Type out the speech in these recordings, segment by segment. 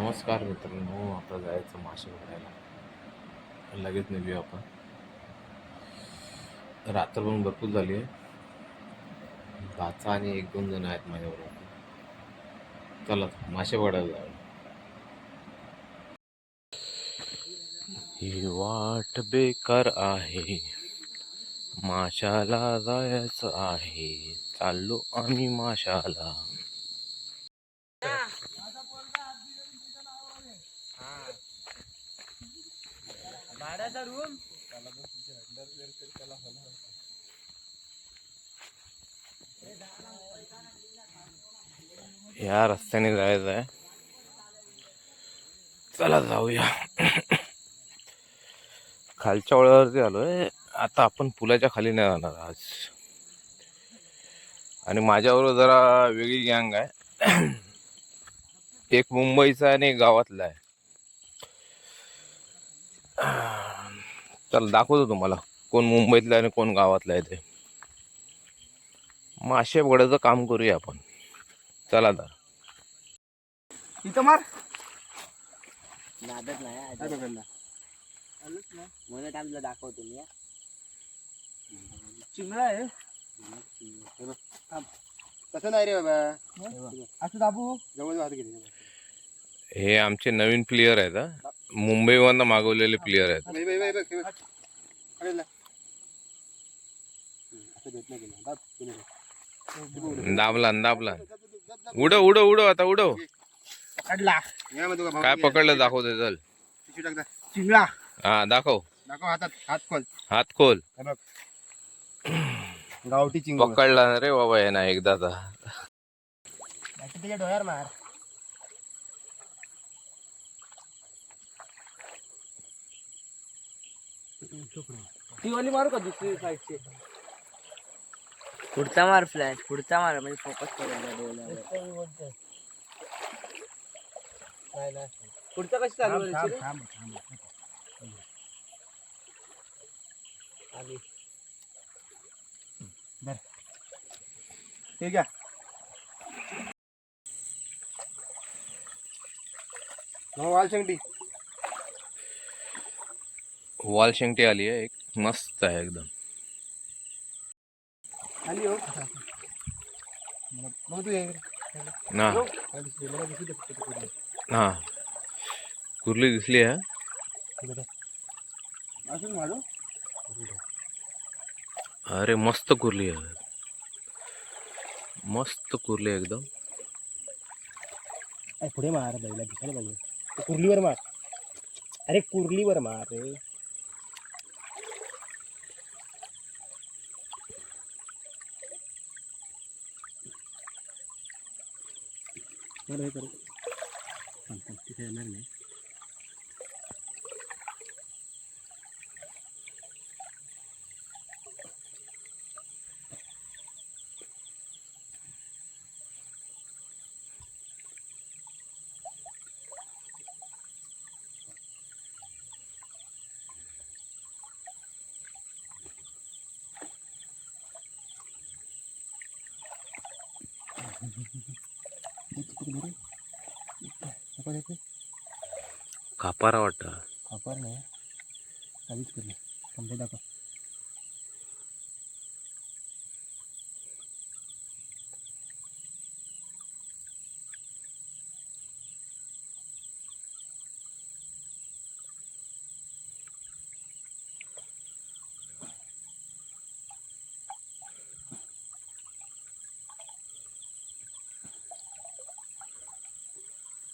नमस्कार मित्रांनो आता जायचं मासे भरायला. लगेच निघूया आपण. रात्र पण भरपूर झाली आहे. भाचा आणि एक दोन जण आहेत माझ्याबरोबर. चला मासे पडायला जाऊया. ही वाट बेकार आहे. माशाला जायचं आहे. चाललो आम्ही माशाला. भाड्याचा रूम या रस्त्याने जायचं आहे. चला जाऊया. खालच्या वळावरती आलोय. आता आपण पुलाच्या खाली नाही जाणार आज. आणि माझ्याबरोबर जरा वेगळी गँग आहे. एक मुंबईचा आणि एक गावातला आहे. चल दाखवतो तुम्हाला. कोण मुंबईतला आणि कोण गावातला आहे ते. मासे पकडायचं काम करूया आपण. चला तर. इथं मार. नाही आम्हाला दाखवतो मी हा. चिंगळा आहे. तसं नाही रे बाबा. असं दाबू. जवळ हे आमचे नवीन प्लेयर आहेत. मुंबईवरनं मागवलेले प्लेयर आहेत. हे. दाबला दाबला उडव उडव उडव आता उडव. पकडला. काय. पकडलं दाखवते चल. पिशवी टाक दा. चिंगळा. हा दाखव. दाखव हातात हात खोल. हात खोल. हे गावठी चिंग पकडला ना रे बाबा आहे ना एकदाचा त्याच्या डोळ्यावर मार. ती वाली मारू का दुसरी साईडची पुढचा मार फ्लॅश पुढचा मार म्हणजे फोकस करायला डोळ्यावर. नाही नाही पुढचा कशी चालू? आली. ठीक आहे हो वाल शेंगटी वॉल शेंगटी आली आहे एक मस्त आहे एकदम. आली हो. ना. तिकडे. हा. कुर्ली दिसली आहे अरे मस्त कुर्ली आहे. मस्त कुर्ली एकदम. पुढे मार बैला दिसायला पाहिजे. कुर्लीवर मार. अरे कुर्लीवर मार रे. बरं हे करू थांब, थांब, तिथे येणार नाही कापारा वाटतं. खापर नाही. काहीच करलं कंप्लेट दाखव.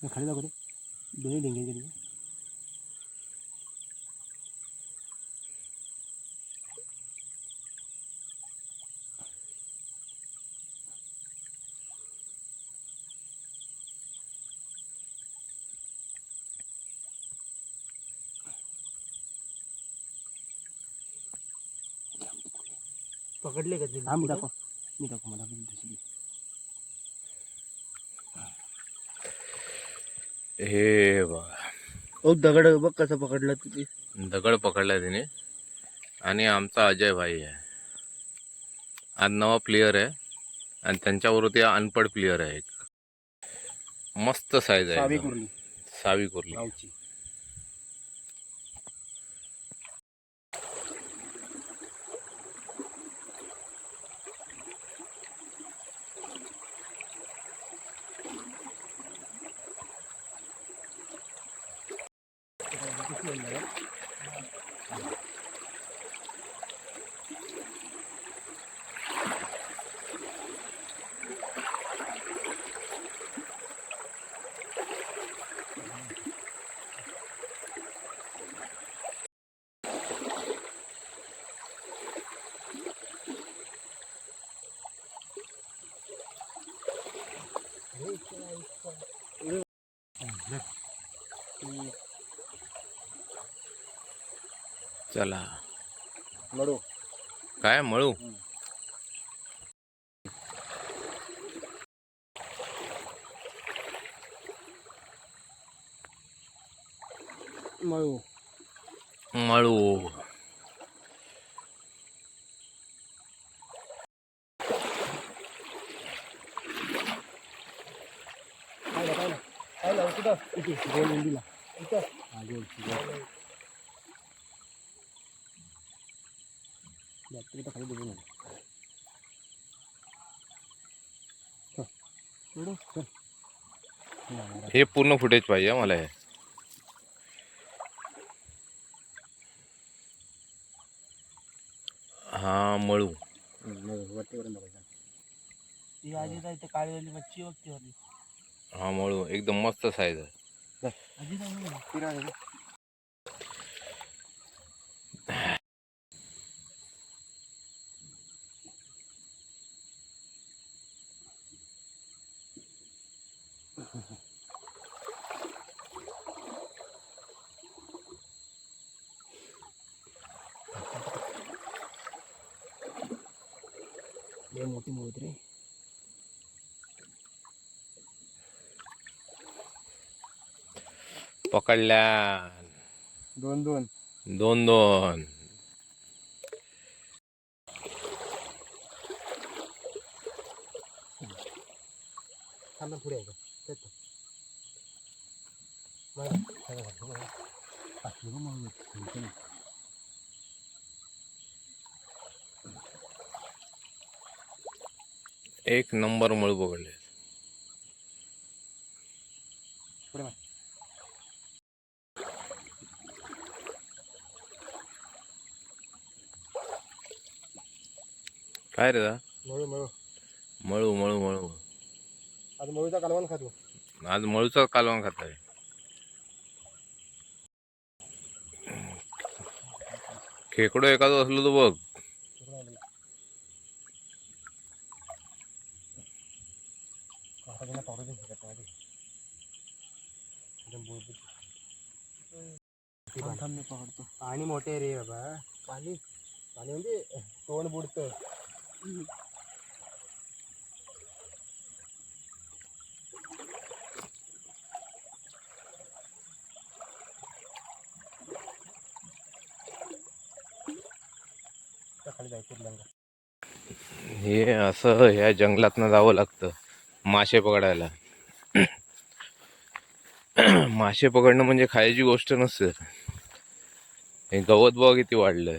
खाली दाखव रे दोन्ही डेंगे गेले पकडले का हा मी दाखव मी दाखव मला पण हे ओ दगड बघ कसं पकडलं तुझी दगड पकडला तिने. आणि आमचा अजय भाई आहे. आज नवा प्लेयर आहे. आणि त्यांच्याबरोबर ते अनपड प्लेयर आहे एक. मस्त साईज आहे सावी. कुर्ली. सहावी कुर्ली. चला. मडू काय मळू? मळू. मळू. हा गोल. बॅटरी तर खाली बघून हे पूर्ण फुटेज पाहिजे मला हे. हा मळू. हा मळू. एकदम मस्त साईज आहे. मोठी मोठ रे पकडल्या दोन दोन दोन दोन थांबा पुढे आहे का येतो बरं, बरं, बरं, बरं. असलं का मग? थांबतो ना. एक नंबर मळू पकडले पुढे मार. काय रे दा? मळू मळू. मळू मळू मळू. आज मळूचा कालवण खातो. आज मळूचा कालवण खात आहे. खेकडो एखादं असलो तर बघ तिकडे आलं. आता त्यांना पावडर दे, ह्याच्यात पावडर दे. एकदम बुळबुळ. थांब थांब मी पकडतो. पाणी मोठे रे बाबा. पाणी? पाणी म्हणजे तोंड बुडतं. खाली जायचं हे असं ह्या जंगलातनं जावं लागतं. मासे पकडायला. मासे पकडणं म्हणजे खायची गोष्ट नसते. हे गवत बघ किती वाढलंय.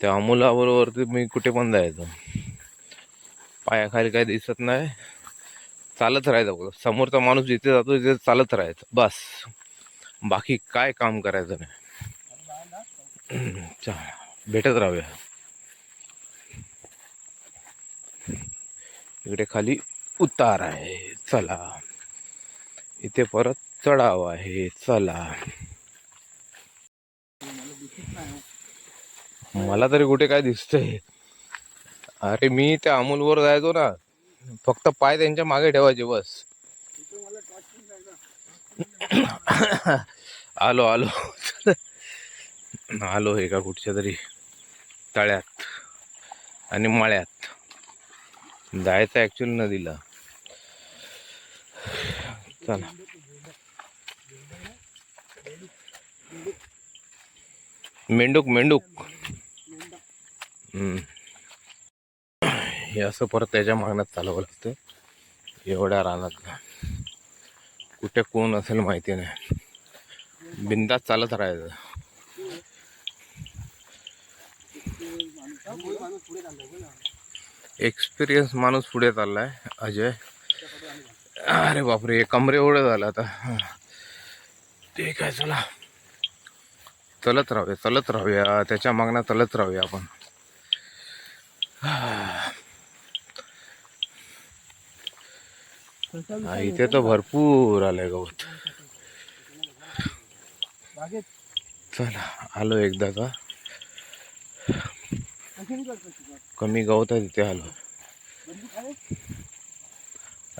त्या अमोलाबरोबर मी कुठे पण जायचो. पायाखाली काय दिसत नाही. चालत राहायचं बघ समोरचा माणूस जिथे जातो तिथे चालत राहायचं. बस. बाकी काय काम करायचं नाही. भेटत राहूया. इकडे खाली उतार आहे. चला. इथे परत चढाव आहे. चला. मला तरी कुठे काय दिसतंय? अरे मी त्या अमूलवर जायचो ना. फक्त पाय त्यांच्या मागे ठेवायचे बस. आलो आलो. आलो हे का कुठच्या तरी तळ्यात आणि मळ्यात. जायचं ॲक्च्युअली नदीला. चला. मेंढूक मेंढूक. हे असं परत त्याच्या मागण्यात चालवं लागतं. एवढ्या रानात. कुठे कोण असेल माहिती नाही. बिंदास चालत राहायचं. एक्सपिरियन्स माणूस पुढे चाललाय अजय. अरे बापरे कमरे एवढं झालं आता. ठीक आहे चला. चलत राहूया चलत राहूया. त्याच्या मागणं चलत राहूया आपण. इथे तर भरपूर आलंय गवत. चला आलो एकदा का? कमी गवत आहे तिथे आलो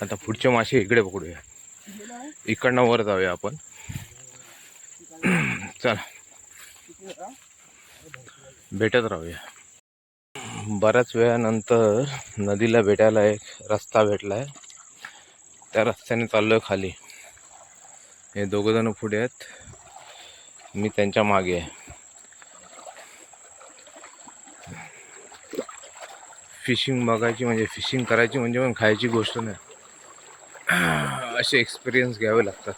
आता पुढचे मासे इकडे पकडूया इकडनं वर जाऊया आपण. चला. भेटत राहूया. बऱ्याच वेळानंतर नदीला भेटायला एक रस्ता भेटलाय. त्या रस्त्याने चाललोय खाली. हे दोघंजणं पुढे आहेत. मी त्यांच्या मागे आहे. फिशिंग बघायची म्हणजे फिशिंग करायची म्हणजे पण खायची गोष्ट नाही. असे एक्सपिरियन्स घ्यावे लागतात.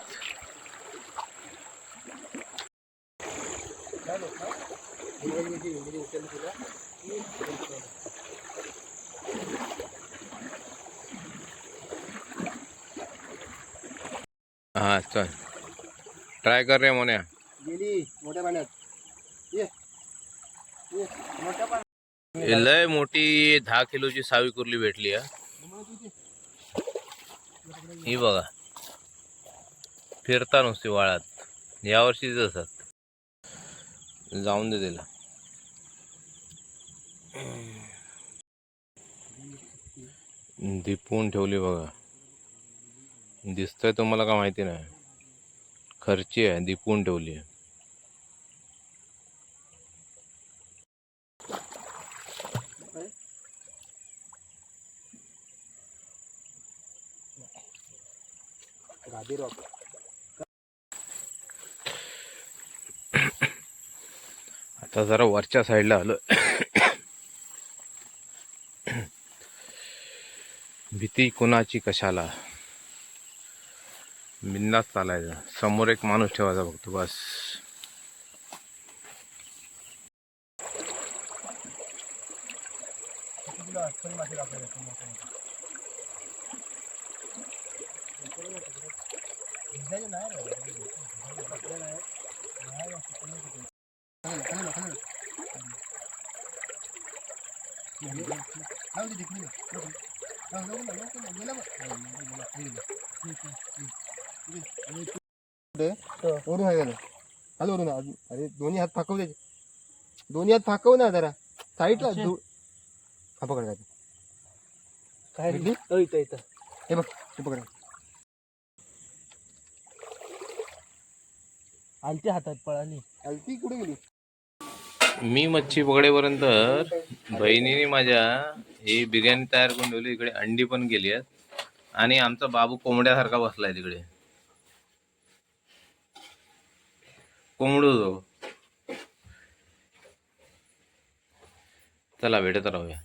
हा चल. ट्राय कर रे मोन्या. गेली मोठ्या पाण्यात. ये मोठ्या पाण्यात. लय मोठी दहा किलोची सावी कुर्ली भेटली ही. बघा. फिरता नुसती वाळात. यावर्षीच असतात जाऊन दे तिला. दिपवून ठेवली बघा. दिसतंय तुम्हाला का माहिती नाही. खर्ची आहे दिपवून ठेवली आहे. गादी रॉक आता जरा वरच्या साईडला आलो. भीती कुणाची कशाला? बिंदास चालायचं. समोर एक माणूस ठेवायचा फक्त बस. वरून आहे खाली वरून अरे दोन्ही हात फाकव त्याचे दोन्ही हात फाकव ना जरा. साईडला हा पकड काय हे बघ हे पकड. आलती हातात पळाली. ती कुठे गेली? मी मच्छी पकडेपर्यंत बहिणीने माझ्या ही बिर्याणी तयार करून ठेवली. इकडे अंडी पण गेली आहेत. आणि आमचा बाबू कोंबड्यासारखा बसलाय तिकडे. कोंबडू जो चला भेटत राहूया.